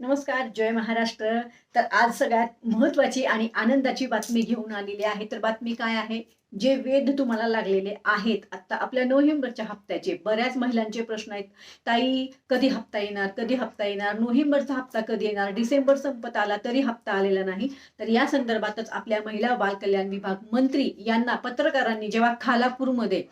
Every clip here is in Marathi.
नमस्कार जय महाराष्ट्र. तर आज सगळ्यात महत्वाची आणि आनंदाची बातमी घेऊन आलेली आहे. तर बातमी काय आहे? जे वेध तुम्हाला लागलेले आहेत. आता आपल्या नोव्हेंबरच्या हप्त्याचे बऱ्याच महिलांचे प्रश्न आहेत. ताई कधी हप्ता येणार? कधी हप्ता येणार? नोव्हेंबरचा हप्ता कधी येणार? डिसेंबर संपत आला तरी हप्ता आलेला नाही. तर या संदर्भातच आपल्या महिला बालकल्याण विभाग मंत्री यांना पत्रकारांनी जेव्हा खालापूरमध्ये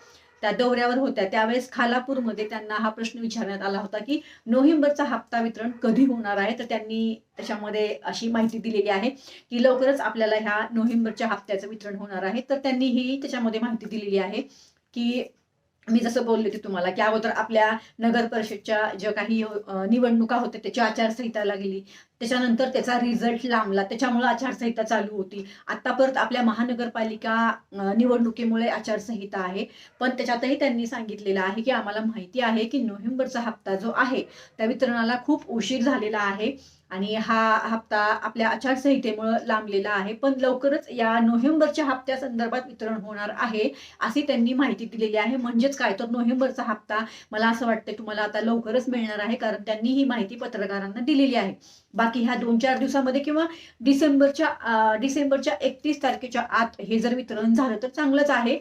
त्या दौऱ्यावर होत्या. त्यावेळेस खालापूरमध्ये त्यांना हा प्रश्न विचारण्यात आला होता की नोव्हेंबरचा हप्ता वितरण कधी होणार आहे? तर त्यांनी त्याच्यामध्ये अशी माहिती दिलेली आहे की लवकरच आपल्याला ह्या नोव्हेंबरच्या हप्त्याचं वितरण होणार आहे. तर त्यांनी ही त्याच्यामध्ये माहिती दिलेली आहे की मी जसं बोलले होते तुम्हाला की अगोदर आपल्या नगर परिषदच्या ज्या काही निवडणुका होत्या त्याची आचारसंहिता लागली त्याच्यानंतर त्याचा रिझल्ट लांबला. त्याच्यामुळे आचारसंहिता चालू होती. आता परत आपल्या महानगरपालिका निवडणुकीमुळे आचारसंहिता आहे. पण त्याच्यातही त्यांनी सांगितलेलं आहे की आम्हाला माहिती आहे की नोव्हेंबरचा हप्ता जो आहे त्या वितरणाला खूप उशीर झालेला आहे. आणि हा हप्ता आपल्या आचारसंहितेमुळे लांबलेला आहे. पण लवकरच या नोव्हेंबरच्या हप्त्या संदर्भात वितरण होणार आहे अशी त्यांनी माहिती दिलेली आहे. म्हणजेच काय? तर नोव्हेंबरचा हप्ता मला असं वाटतं तुम्हाला आता लवकरच मिळणार आहे कारण त्यांनी ही माहिती पत्रकारांना दिलेली आहे. बाकी ह्या दोन चार दिवसामध्ये किंवा डिसेंबरच्या डिसेंबरच्या एकतीस तारखेच्या आत हे जर वितरण झालं तर चांगलंच आहे.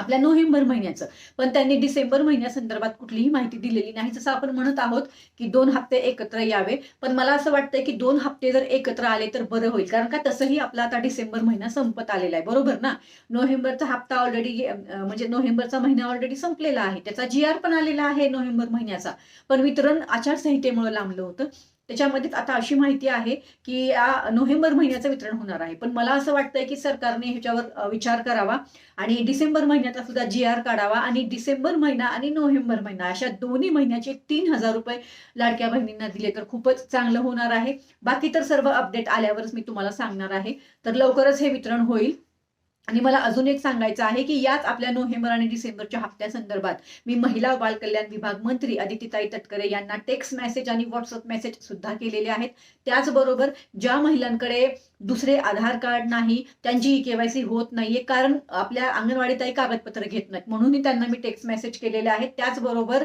आपल्या नोव्हेंबर महिन्याचं. पण त्यांनी डिसेंबर महिन्यासंदर्भात कुठलीही माहिती दिलेली नाही. जसं आपण म्हणत आहोत की दोन हप्ते एकत्र यावे. पण मला असं वाटतंय की दोन हप्ते जर एकत्र आले तर बरं होईल. कारण का तसंही आपला आता डिसेंबर महिना संपत आलेला आहे. बरोबर ना? नोव्हेंबरचा हप्ता ऑलरेडी म्हणजे नोव्हेंबरचा महिना ऑलरेडी संपलेला आहे. त्याचा जी आर पण आलेला आहे नोव्हेंबर महिन्याचा. पण वितरण आचारसंहितेमुळे लांबलं होतं. त्याच्यामध्येच आता अशी माहिती आहे की या नोव्हेंबर महिन्याचं वितरण होणार आहे. पण मला असं वाटतंय की सरकारने ह्याच्यावर विचार करावा आणि डिसेंबर महिन्याचा सुद्धा जी आर काढावा आणि डिसेंबर महिना आणि नोव्हेंबर महिना अशा दोन्ही महिन्याचे तीन हजार रुपये लाडक्या बहिणींना दिले तर खूपच चांगलं होणार आहे. बाकी तर सर्व अपडेट आल्यावरच मी तुम्हाला सांगणार आहे. तर लवकरच हे वितरण होईल. आणि मला अजून एक सांगायचं आहे की याच आपल्या नोव्हेंबर आणि डिसेंबरच्या हप्त्या संदर्भात मी महिला बाल बालकल्याण विभाग मंत्री अदितीताई तटकरे यांना टेक्स्ट मेसेज आणि व्हॉट्सअप मेसेज सुद्धा केलेले आहेत. त्याचबरोबर ज्या महिलांकडे दुसरे आधार कार्ड नाही त्यांची केवायसी होत नाहीये कारण आपल्या अंगणवाडीतही कागदपत्र घेत नाहीत. म्हणूनही त्यांना मी टेक्स्ट मेसेज केलेले आहेत. त्याचबरोबर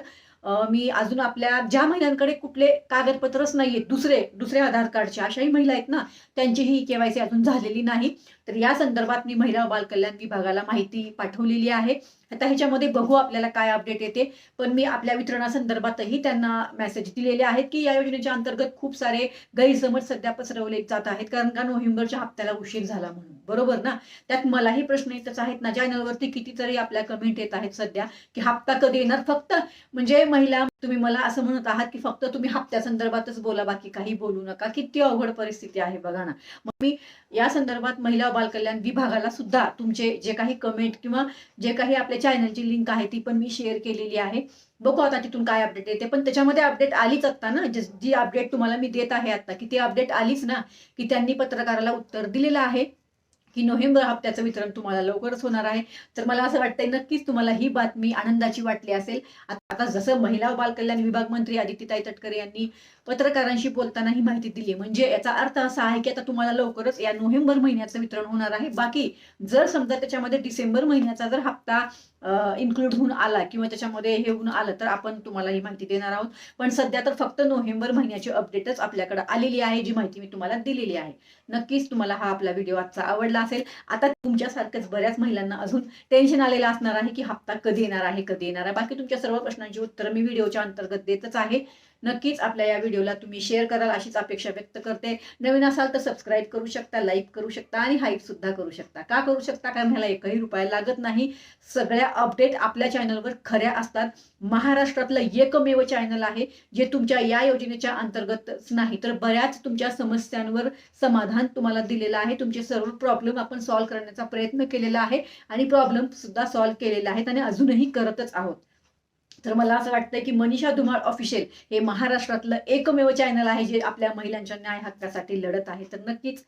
मी अजून आपल्या ज्या महिलांकडे कुठले कागदपत्रच नाहीयेत दुसरे दुसरे आधार कार्डचे अशाही महिला आहेत ना त्यांचीही केवायसी अजून झालेली नाही. तर या संदर्भात मी महिला बालकल्याण विभागाला माहिती पाठवलेली आहे. आता ह्याच्यामध्ये बघू आपल्याला काय अपडेट येते. पण मी आपल्या वितरणासंदर्भातही त्यांना मेसेज दिलेले आहेत की या योजनेच्या अंतर्गत खूप सारे गैरसमज सध्या पसरवले जात आहेत. कारण का नोव्हेंबरच्या हप्त्याला उशीर झाला म्हणून. बरोबर ना? त्यात मलाही प्रश्न येतच आहेत ना? चॅनलवरती कितीतरी आपल्या कमेंट येत आहेत सध्या की हप्ता कधी येणार? फक्त म्हणजे महिला तुम्ही मला असं म्हणत आहात की फक्त तुम्ही हप्त्या संदर्भातच बोला बाकी काही बोलू नका. किती अवघड परिस्थिती आहे बघा ना. मग मी या संदर्भात महिला बालकल्याण विभागाला सुद्धा तुमचे जे काही कमेंट किंवा जे काही आपल्या चॅनलची लिंक आहे ती पण मी शेअर केलेली आहे. बघू आता तिथून काय अपडेट येते. पण त्याच्यामध्ये अपडेट आलीच आता ना. जी अपडेट तुम्हाला मी देत आहे आता की ती अपडेट आलीच ना की त्यांनी पत्रकाराला उत्तर दिलेलं आहे की नोव्हेंबर हप्त्याचं वितरण तुम्हाला लवकरच होणार आहे. तर मला असं वाटतंय नक्कीच तुम्हाला ही बातमी आनंदाची वाटली असेल. आता जसं महिला व बालकल्याण विभाग मंत्री आदित्यताई तटकरे यांनी पत्रकारांशी बोलताना ही माहिती दिली म्हणजे याचा अर्थ असा आहे की आता तुम्हाला लवकरच या नोव्हेंबर महिन्याचं वितरण होणार आहे. बाकी जर समजा त्याच्यामध्ये डिसेंबर महिन्याचा जर हप्ता इन्क्लूड होऊन आला किंवा त्याच्यामध्ये हे होऊन आलं तर आपण तुम्हाला ही माहिती देणार आहोत. पण सध्या तर फक्त नोव्हेंबर महिन्याची अपडेटच आपल्याकडे आलेली आहे जी माहिती मी तुम्हाला दिलेली आहे. नक्कीच तुम्हाला हा आपला व्हिडिओ आजचा आवडला असेल. आता तुमच्यासारखंच बऱ्याच महिलांना अजून टेन्शन आलेलं असणार आहे की हप्ता कधी येणार आहे कधी येणार आहे. बाकी तुमच्या सर्व प्रश्नांची उत्तरं मी व्हिडिओच्या अंतर्गत देतच आहे. नक्कीच आपल्या या व्हिडिओला तुम्ही शेअर कराल अशीच अपेक्षा व्यक्त करते. नवीन असाल तर सबस्क्राईब करू शकता लाईक करू शकता आणि हाईप सुद्धा करू शकता. का करू शकता? कारण ह्याला एकही रुपया लागत नाही. सगळ्या अपडेट आपल्या चॅनलवर खऱ्या असतात. महाराष्ट्रातलं एकमेव चॅनल आहे जे तुमच्या या योजनेच्या अंतर्गतच नाही. तर बऱ्याच तुमच्या समस्यांवर समाधान तुम्हाला दिलेलं आहे. तुमचे सर्व प्रॉब्लेम आपण सॉल्व्ह करण्याचा प्रयत्न केलेला आहे आणि प्रॉब्लेम सुद्धा सॉल्व्ह केलेले आहेत आणि अजूनही करतच आहोत. तर मला असं वाटतंय की मनीषा धुमाळ ऑफिशियल हे महाराष्ट्रातलं एकमेव चॅनल आहे जे आपल्या महिलांच्या न्याय हक्कासाठी लढत आहे. तर नक्कीच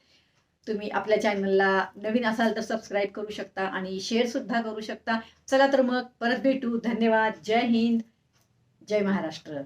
तुम्ही आपल्या चॅनलला नवीन असाल तर सबस्क्राईब करू शकता आणि शेअर सुद्धा करू शकता. चला तर मग परत भेटू. धन्यवाद. जय हिंद. जय महाराष्ट्र.